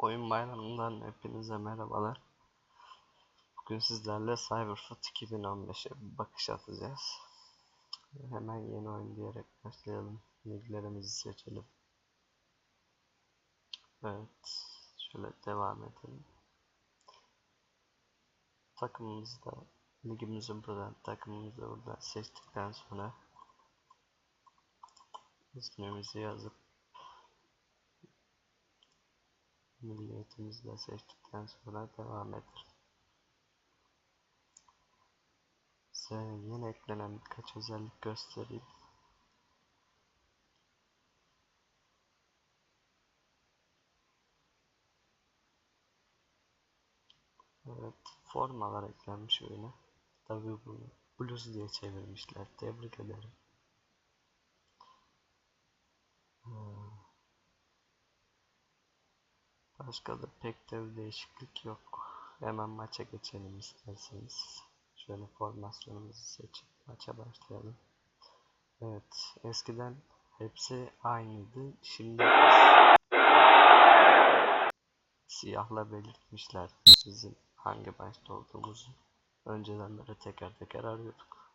Oyun bayramından hepinize merhabalar. Bugün sizlerle Cyberfoot 2015'e bir bakış atacağız. Hemen yeni oyun diyerek başlayalım. Bilgilerimizi seçelim. Evet. Şöyle devam edelim. Takımımızı da ligimizi buradan takımımızı buradan seçtikten sonra ismimizi yazıp milliyetimizi de seçtikten sonra devam edelim. Size yeni eklenen birkaç özellik göstereyim. Evet, formalar eklenmiş oyuna. Tabii bunu Blues diye çevirmişler. Tebrik ederim. Başka da pek de bir değişiklik yok. Hemen maça geçelim isterseniz. Şöyle formasyonumuzu seçip maça başlayalım. Evet, eskiden hepsi aynıydı. Şimdi siyahla belirtmişler bizim hangi başta olduğumuzu. Önceden böyle teker teker arıyorduk.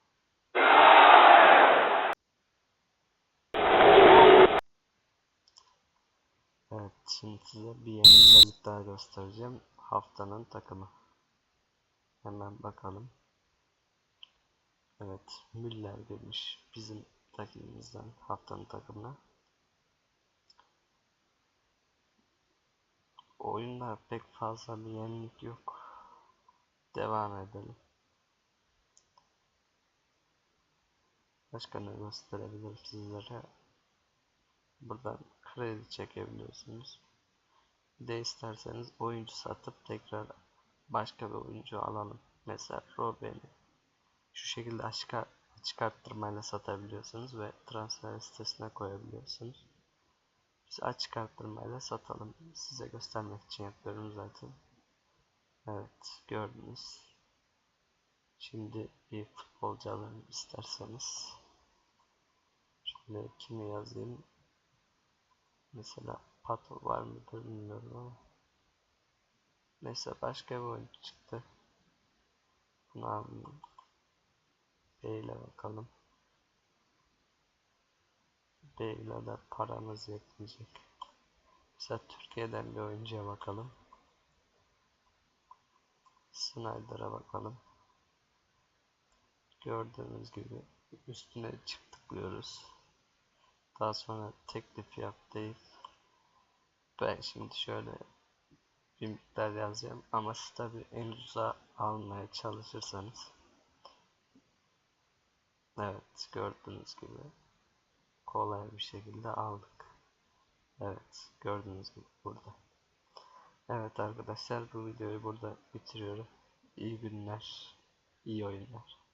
Evet, şimdi size bir yeni özellik daha göstereceğim. Haftanın takımı. Hemen bakalım. Evet, Müller girmiş bizim takımımızdan haftanın takımına. Oyunda pek fazla bir yenilik yok. Devam edelim. Başka ne gösterebilirim sizlere? Buradan kredi çekebiliyorsunuz. Bir de isterseniz oyuncu satıp tekrar başka bir oyuncu alalım. Mesela Robben'i şu şekilde açık, açık arttırmayla satabiliyorsunuz ve transfer sitesine koyabiliyorsunuz. Biz açık arttırmayla satalım. Size göstermek için yapıyorum zaten. Evet gördünüz. Şimdi bir futbolcu alalım isterseniz. Şöyle kimi yazayım? Mesela Pato var mıdır bilmiyorum ama. Neyse başka bir oyuncu çıktı. Alalım. B ile bakalım. B ile de paramız yetmeyecek. Mesela Türkiye'den bir oyuncuya bakalım. Snyder'a bakalım. Gördüğünüz gibi üstüne çift tıklıyoruz. Daha sonra teklif yap deyip ben şimdi şöyle bir miktar yazacağım ama siz tabi en ucuza almaya çalışırsanız Evet gördüğünüz gibi kolay bir şekilde aldık. Evet gördüğünüz gibi burada. Evet arkadaşlar bu videoyu burada bitiriyorum. İyi günler, iyi oyunlar.